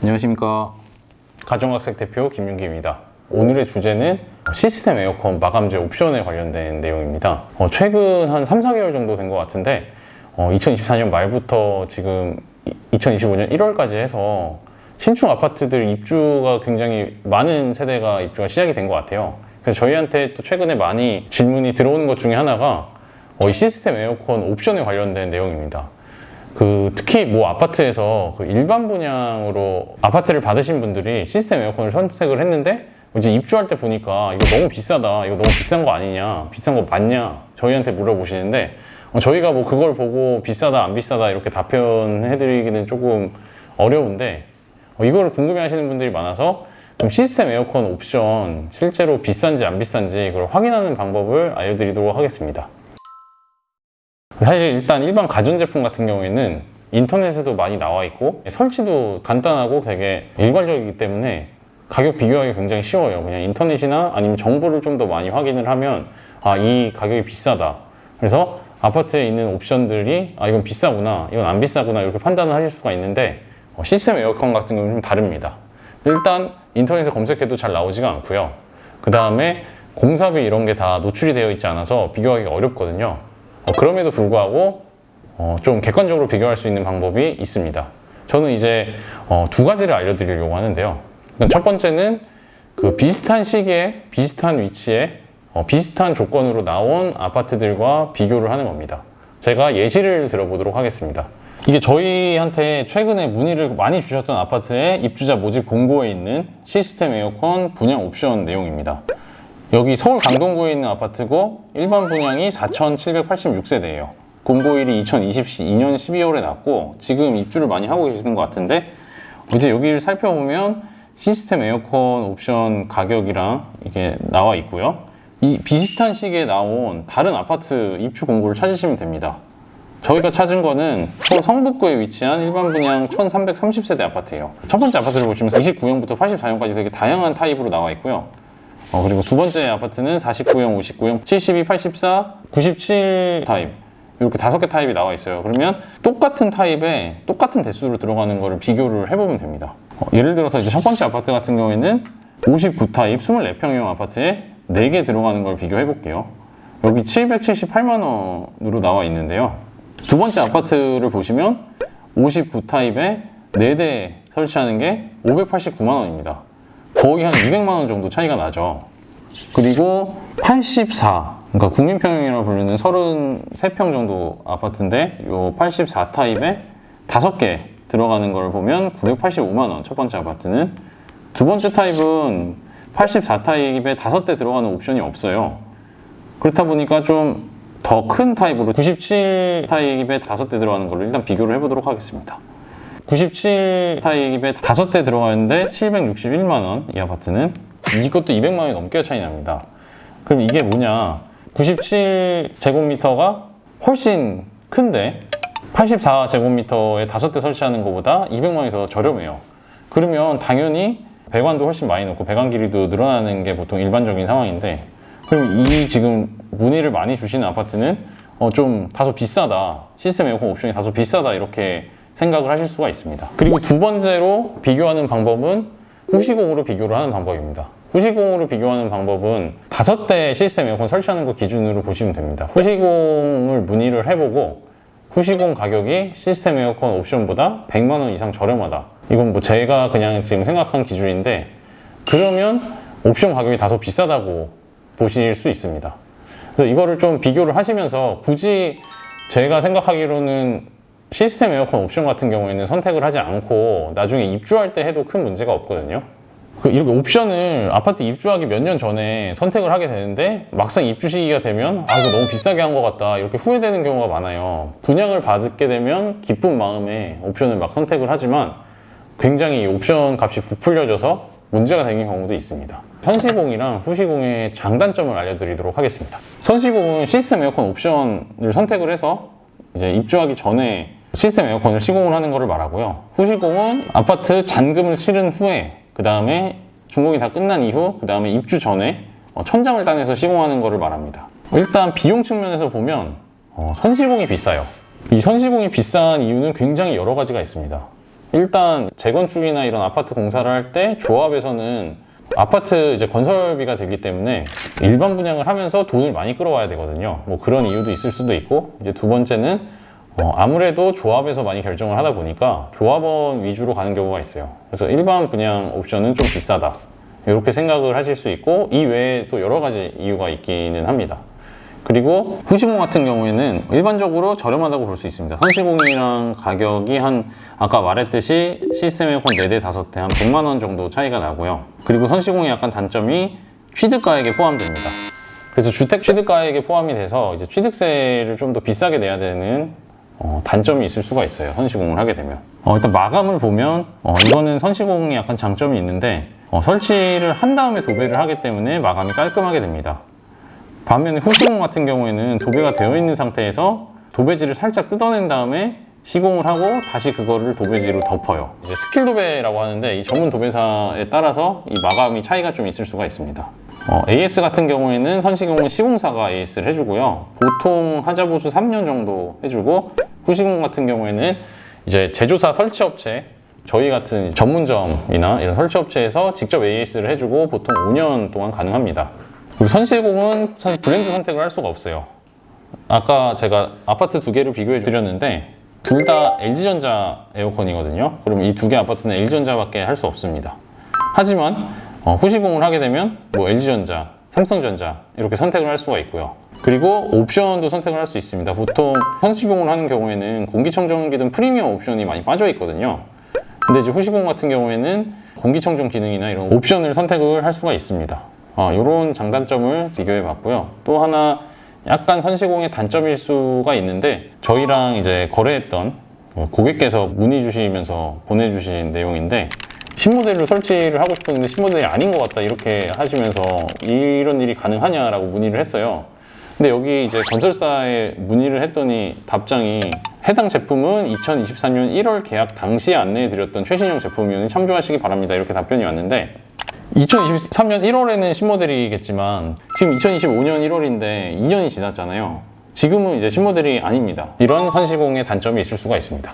안녕하십니까. 가정학생 대표 김윤기입니다. 오늘의 주제는 시스템 에어컨 마감재 옵션에 관련된 내용입니다. 어, 최근 한 3, 4개월 정도 된 것 같은데, 어, 2024년 말부터 지금 2025년 1월까지 해서 신축 아파트들 입주가 굉장히 많은 세대가 입주가 시작이 된 것 같아요. 그래서 저희한테 또 최근에 많이 질문이 들어오는 것 중에 하나가 어, 이 시스템 에어컨 옵션에 관련된 내용입니다. 그 특히 뭐 아파트에서 그 일반 분양으로 아파트를 받으신 분들이 시스템 에어컨을 선택을 했는데 이제 입주할 때 보니까 이거 너무 비싸다. 이거 너무 비싼 거 아니냐? 비싼 거 맞냐? 저희한테 물어보시는데 어, 저희가 뭐 그걸 보고 비싸다 안 비싸다 이렇게 답변해드리기는 조금 어려운데 어, 이거를 궁금해 하시는 분들이 많아서 좀 시스템 에어컨 옵션 실제로 비싼지 안 비싼지 그걸 확인하는 방법을 알려드리도록 하겠습니다 사실 일단 일반 가전제품 같은 경우에는 인터넷에도 많이 나와 있고 설치도 간단하고 되게 일괄적이기 때문에 가격 비교하기 굉장히 쉬워요. 그냥 인터넷이나 아니면 정보를 좀 더 많이 확인을 하면 아, 이 가격이 비싸다. 그래서 아파트에 있는 옵션들이 아, 이건 비싸구나. 이건 안 비싸구나. 이렇게 판단을 하실 수가 있는데 어, 시스템 에어컨 같은 경우는 좀 다릅니다. 일단 인터넷에 검색해도 잘 나오지가 않고요. 그 다음에 공사비 이런 게 다 노출이 되어 있지 않아서 비교하기가 어렵거든요. 어, 그럼에도 불구하고 어, 좀 객관적으로 비교할 수 있는 방법이 있습니다. 저는 이제 어, 두 가지를 알려드리려고 하는데요. 일단 첫 번째는 그 비슷한 시기에 비슷한 위치에 어, 비슷한 조건으로 나온 아파트들과 비교를 하는 겁니다. 제가 예시를 들어보도록 하겠습니다. 이게 저희한테 최근에 문의를 많이 주셨던 아파트의 입주자 모집 공고에 있는 시스템 에어컨 분양 옵션 내용입니다. 여기 서울 강동구에 있는 아파트고 일반 분양이 4,786세대예요. 공고일이 2022년 12월에 났고 지금 입주를 많이 하고 계시는 것 같은데 이제 여기를 살펴보면 시스템 에어컨 옵션 가격이랑 이게 나와 있고요. 이 비슷한 시기에 나온 다른 아파트 입주 공고를 찾으시면 됩니다. 저희가 찾은 거는 서울 성북구에 위치한 일반 분양 1330세대 아파트예요. 첫 번째 아파트를 보시면 29형부터 84형까지 되게 다양한 타입으로 나와 있고요. 어, 그리고 두 번째 아파트는 49형, 59형, 72, 84, 97 타입. 이렇게 다섯 개 타입이 나와 있어요. 그러면 똑같은 타입에 똑같은 대수로 들어가는 거를 비교를 해보면 됩니다. 어, 예를 들어서 이제 첫 번째 아파트 같은 경우에는 59 타입 24평형 아파트에 4개 들어가는 걸 비교해 볼게요. 여기 778만 원으로 나와 있는데요. 두 번째 아파트를 보시면 59 타입에 4대 설치하는 게 589만 원입니다. 거의 한 200만 원 정도 차이가 나죠. 그리고 84, 그러니까 국민평형이라고 부르는 33평 정도 아파트인데 요 84 타입에 5개 들어가는 걸 보면 985만 원. 첫 번째 아파트는 두 번째 타입은 84 타입에 5대 들어가는 옵션이 없어요. 그렇다 보니까 좀 더 큰 타입으로 97 타입에 5대 들어가는 걸로 일단 비교를 해보도록 하겠습니다. 97 타입에 5대 들어가는데 761만 원 이 아파트는 이것도 200만 원이 넘게 차이 납니다. 그럼 이게 뭐냐? 97 제곱미터가 훨씬 큰데 84 제곱미터에 5대 설치하는 것보다 200만 원이 더 저렴해요. 그러면 당연히 배관도 훨씬 많이 넣고 배관 길이도 늘어나는 게 보통 일반적인 상황인데 그럼 이 지금 문의를 많이 주시는 아파트는 어, 좀 다소 비싸다 시스템 에어컨 옵션이 다소 비싸다 이렇게 생각을 하실 수가 있습니다. 그리고 두 번째로 비교하는 방법은 후시공으로 비교를 하는 방법입니다. 후시공으로 비교하는 방법은 다섯 대 시스템 에어컨 설치하는 거 기준으로 보시면 됩니다. 후시공을 문의를 해보고 후시공 가격이 시스템 에어컨 옵션보다 100만 원 이상 저렴하다. 이건 뭐 제가 그냥 지금 생각한 기준인데 그러면 옵션 가격이 다소 비싸다고 보실 수 있습니다. 그래서 이거를 좀 비교를 하시면서 굳이 제가 생각하기로는 시스템 에어컨 옵션 같은 경우에는 선택을 하지 않고 나중에 입주할 때 해도 큰 문제가 없거든요. 그 이렇게 옵션을 아파트 입주하기 몇 년 전에 선택을 하게 되는데 막상 입주 시기가 되면 아 이거 너무 비싸게 한 것 같다 이렇게 후회되는 경우가 많아요. 분양을 받게 되면 기쁜 마음에 옵션을 막 선택을 하지만 굉장히 이 옵션 값이 부풀려져서 문제가 되는 경우도 있습니다. 선시공이랑 후시공의 장단점을 알려드리도록 하겠습니다. 선시공은 시스템 에어컨 옵션을 선택을 해서 이제 입주하기 전에 시스템 에어컨을 시공을 하는 것을 말하고요. 후시공은 아파트 잔금을 치른 후에 그 다음에 준공이 다 끝난 이후 그 다음에 입주 전에 어, 천장을 따내서 시공하는 것을 말합니다. 일단 비용 측면에서 보면 어, 선시공이 비싸요. 이 선시공이 비싼 이유는 굉장히 여러 가지가 있습니다. 일단 재건축이나 이런 아파트 공사를 할 때 조합에서는 아파트 이제 건설비가 들기 때문에 일반 분양을 하면서 돈을 많이 끌어와야 되거든요. 뭐 그런 이유도 있을 수도 있고 이제 두 번째는 어, 아무래도 조합에서 많이 결정을 하다 보니까 조합원 위주로 가는 경우가 있어요. 그래서 일반 분양 옵션은 좀 비싸다. 이렇게 생각을 하실 수 있고 이 외에 또 여러 가지 이유가 있기는 합니다. 그리고 후시공 같은 경우에는 일반적으로 저렴하다고 볼 수 있습니다. 선시공이랑 가격이 한 아까 말했듯이 시스템 에어컨 4대 5대 한 100만 원 정도 차이가 나고요. 그리고 선시공의 약간 단점이 취득가액에 포함됩니다. 그래서 주택 취득가액에 포함이 돼서 이제 취득세를 좀 더 비싸게 내야 되는 어, 단점이 있을 수가 있어요. 선시공을 하게 되면. 어, 일단 마감을 보면 어, 이거는 선시공이 약간 장점이 있는데 어, 설치를 한 다음에 도배를 하기 때문에 마감이 깔끔하게 됩니다. 반면에 후시공 같은 경우에는 도배가 되어 있는 상태에서 도배지를 살짝 뜯어낸 다음에 시공을 하고 다시 그거를 도배지로 덮어요. 이제 스킬 도배라고 하는데 이 전문 도배사에 따라서 이 마감이 차이가 좀 있을 수가 있습니다. 어, AS 같은 경우에는 선시공은 시공사가 AS를 해주고요. 보통 하자보수 3년 정도 해주고 후시공 같은 경우에는 이제 제조사 설치업체 저희 같은 전문점이나 이런 설치업체에서 직접 AS를 해주고 보통 5년 동안 가능합니다. 그리고 선시공은 사실 브랜드 선택을 할 수가 없어요. 아까 제가 아파트 두 개를 비교해 드렸는데 둘 다 LG전자 에어컨이거든요. 그럼 이 두 개 아파트는 LG전자밖에 할 수 없습니다. 하지만 어, 후시공을 하게 되면 뭐 LG전자, 삼성전자 이렇게 선택을 할 수가 있고요. 그리고 옵션도 선택을 할 수 있습니다. 보통 선시공을 하는 경우에는 공기청정기 등 프리미엄 옵션이 많이 빠져 있거든요. 근데 이제 후시공 같은 경우에는 공기청정 기능이나 이런 옵션을 선택을 할 수가 있습니다. 이런 장단점을 비교해 봤고요. 또 하나 약간 선시공의 단점일 수가 있는데 저희랑 이제 거래했던 어, 고객께서 문의 주시면서 보내주신 내용인데 신모델로 설치를 하고 싶었는데 신모델이 아닌 것 같다 이렇게 하시면서 이런 일이 가능하냐라고 문의를 했어요. 근데 여기 이제 건설사에 문의를 했더니 답장이 해당 제품은 2024년 1월 계약 당시에 안내해 드렸던 최신형 제품이오니 참조하시기 바랍니다. 이렇게 답변이 왔는데 2023년 1월에는 신모델이겠지만 지금 2025년 1월인데 2년이 지났잖아요. 지금은 이제 신모델이 아닙니다. 이런 선시공의 단점이 있을 수가 있습니다.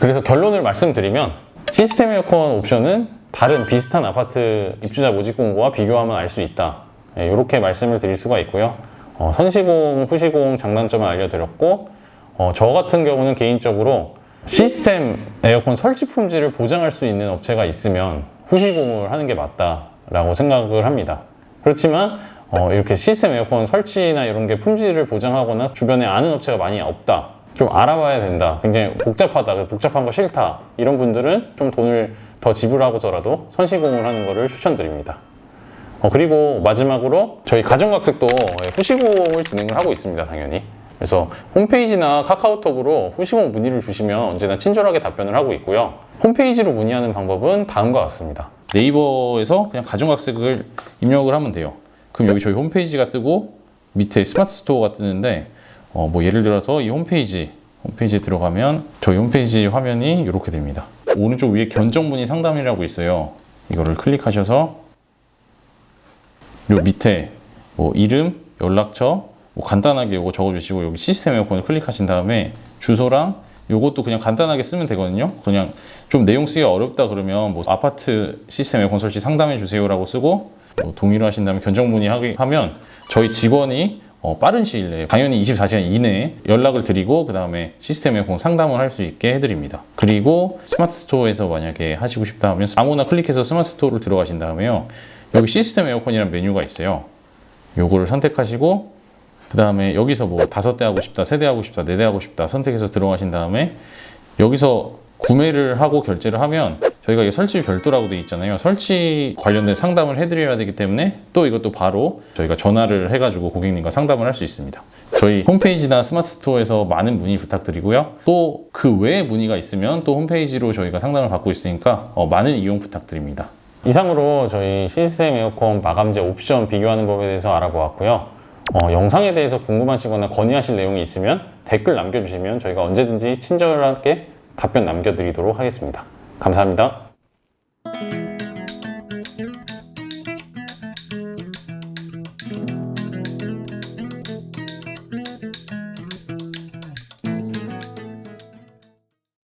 그래서 결론을 말씀드리면 시스템 에어컨 옵션은 다른 비슷한 아파트 입주자 모집 공고와 비교하면 알 수 있다. 이렇게 말씀을 드릴 수가 있고요. 어, 선시공, 후시공 장단점을 알려드렸고 어, 저 같은 경우는 개인적으로 시스템 에어컨 설치 품질을 보장할 수 있는 업체가 있으면 후시공을 하는 게 맞다라고 생각을 합니다. 그렇지만 어, 이렇게 시스템 에어컨 설치나 이런 게 품질을 보장하거나 주변에 아는 업체가 많이 없다. 좀 알아봐야 된다. 굉장히 복잡하다. 복잡한 거 싫다. 이런 분들은 좀 돈을 더 지불하고서라도 선시공을 하는 것을 추천드립니다. 어, 그리고 마지막으로 저희 가정학습도 후시공을 진행을 하고 있습니다. 당연히. 그래서 홈페이지나 카카오톡으로 후시공 문의를 주시면 언제나 친절하게 답변을 하고 있고요. 홈페이지로 문의하는 방법은 다음과 같습니다. 네이버에서 그냥 가정학습을 입력을 하면 돼요. 그럼 여기 저희 홈페이지가 뜨고 밑에 스마트 스토어가 뜨는데 어, 뭐 예를 들어서 이 홈페이지 홈페이지에 들어가면 저희 홈페이지 화면이 이렇게 됩니다. 오른쪽 위에 견적 문의 상담이라고 있어요. 이거를 클릭하셔서 요 밑에 뭐 이름, 연락처 뭐 간단하게 이거 적어주시고 여기 시스템 에어컨을 클릭하신 다음에 주소랑 요것도 그냥 간단하게 쓰면 되거든요. 그냥 좀 내용 쓰기가 어렵다 그러면 뭐 아파트 시스템 에어컨 설치 상담해 주세요라고 쓰고 뭐 동의를 하신 다음에 견적 문의하면 저희 직원이 어, 빠른 시일 내에 당연히 24시간 이내에 연락을 드리고 그 다음에 시스템 에어컨 상담을 할 수 있게 해드립니다. 그리고 스마트 스토어에서 만약에 하시고 싶다 하면 아무나 클릭해서 스마트 스토어를 들어가신 다음에요. 여기 시스템 에어컨이라는 메뉴가 있어요. 요거를 선택하시고 그 다음에 여기서 뭐 다섯 대 하고 싶다, 세 대 하고 싶다, 네 대 하고 싶다 선택해서 들어가신 다음에 여기서 구매를 하고 결제를 하면 저희가 이게 설치 별도라고 되어 있잖아요. 설치 관련된 상담을 해드려야 되기 때문에 또 이것도 바로 저희가 전화를 해가지고 고객님과 상담을 할 수 있습니다. 저희 홈페이지나 스마트 스토어에서 많은 문의 부탁드리고요. 또 그 외에 문의가 있으면 또 홈페이지로 저희가 상담을 받고 있으니까 어, 많은 이용 부탁드립니다. 이상으로 저희 시스템 에어컨 마감재 옵션 비교하는 법에 대해서 알아보았고요. 어, 영상에 대해서 궁금하시거나 건의하실 내용이 있으면 댓글 남겨주시면 저희가 언제든지 친절하게 답변 남겨드리도록 하겠습니다. 감사합니다.